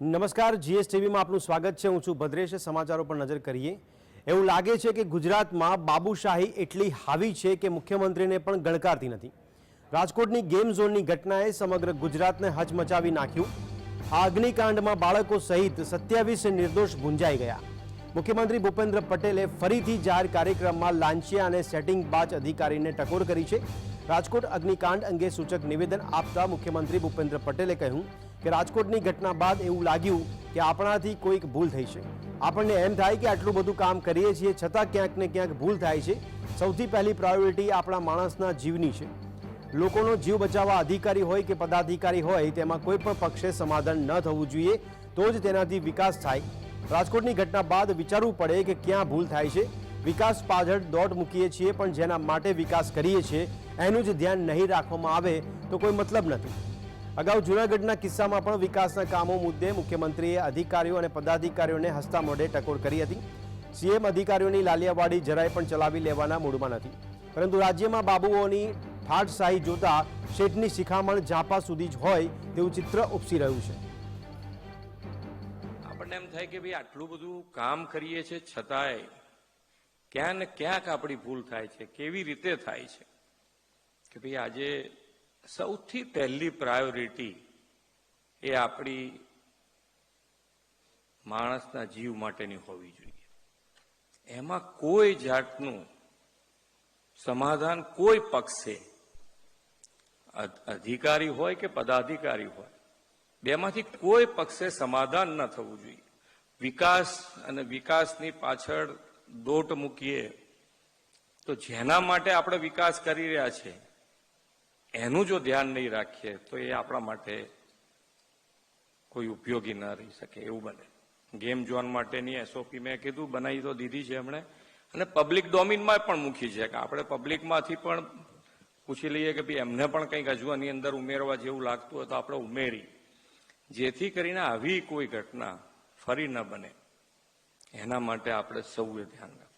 નમસ્કાર, જીએસટીવીમાં આપનું સ્વાગત છે. હું છું ભદ્રેશ. સમાચારો પર નજર કરીએ. એવું લાગે છે કે ગુજરાતમાં બાબુશાહી એટલી હાવી છે કે મુખ્યમંત્રીને પણ ગણકારતી નથી. રાજકોટની ગેમ ઝોનની ઘટનાએ સમગ્ર ગુજરાતને હચમચાવી નાખ્યું. આ અગ્નિકાંડમાં બાળકો સહિત સત્યાવીસ નિર્દોષ ગુંજાઈ ગયા. મુખ્યમંત્રી ભૂપેન્દ્ર પટેલે ફરીથી જાહેર કાર્યક્રમમાં લાંચિયા અને સેટિંગ બાજ અધિકારીને ટકોર કરી છે. રાજકોટ અગ્નિકાંડ અંગે સૂચક નિવેદન આપતા મુખ્યમંત્રી ભૂપેન્દ્ર પટેલે કહ્યું કે રાજકોટની ઘટના બાદ એવું લાગ્યું કે આપણાથી કોઈક ભૂલ થઈ છે. આપણને એમ થાય કે આટલું બધું કામ કરીએ છીએ છતાં ક્યાંક ને ક્યાંક ભૂલ થાય છે. સૌથી પહેલી પ્રાયોરિટી આપણા માણસના જીવની છે. લોકોનો જીવ બચાવવા અધિકારી હોય કે પદાધિકારી હોય, તેમાં કોઈ પણ પક્ષે સમાધાન ન થવું જોઈએ, તો જ તેનાથી વિકાસ થાય. રાજકોટની ઘટના બાદ વિચારવું પડે કે ક્યાં ભૂલ થાય છે. વિકાસ પાછળ દોટ મૂકીએ છીએ, પણ જેના માટે વિકાસ કરીએ છીએ, એનું જ ધ્યાન નહીં રાખવામાં આવે, તો કોઈ મતલબ નથી. અગાઉ જૂનાગઢના કિસ્સામાં પણ વિકાસના કામો મુદ્દે મુખ્યમંત્રીએ અધિકારીઓ અને પદાધિકારીઓને હસતા મોઢે ટકોર કરી હતી. સીએમ અધિકારીઓની લાલિયાવાડી જરાય પણ ચલાવી લેવાના મૂડમાં નથી. પરંતુ રાજ્યમાં બાબુઓની ઠાટશાહી જોતા શેઠની શિખામણ ઝાપા સુધી જ હોય તેવું ચિત્ર ઉપસી રહ્યું છે. આપણને એમ થાય કે ભાઈ આટલું બધું કામ કરીએ છીએ છતાંય ક્યાં ને ક્યાંક આપણી ભૂલ થાય છે, કેવી રીતે થાય છે? કે ભાઈ આજે સૌથી પહેલી પ્રાયોરિટી એ આપણી માણસના જીવ માટેની હોવી જોઈએ. એમાં કોઈ જાતનું સમાધાન કોઈ પક્ષે અધિકારી હોય કે પદાધિકારી હોય, બેમાંથી કોઈ પક્ષે સમાધાન ન થવું જોઈએ. વિકાસ અને વિકાસની પાછળ દોટ મૂકીએ તો જેના માટે આપણે વિકાસ કરી રહ્યા છે એનું જો ધ્યાન નહીં રાખીએ, તો એ આપણા માટે કોઈ ઉપયોગી ન રહી શકે, એવું બને. ગેમ ઝોન માટેની એસઓપી મેં કીધું, બનાવી તો દીધી છે એમણે. અને પબ્લિક ડોમિનમાં પણ મૂકી છે, કે આપણે પબ્લિકમાંથી પણ પૂછી લઈએ કે ભાઈ એમને પણ કંઈક હજુ આની અંદર ઉમેરવા જેવું લાગતું હોય તો આપણે ઉમેરી. જેથી કરીને આવી કોઈ ઘટના ફરી ન બને. એના માટે આપણે સૌએ ધ્યાન રાખવું.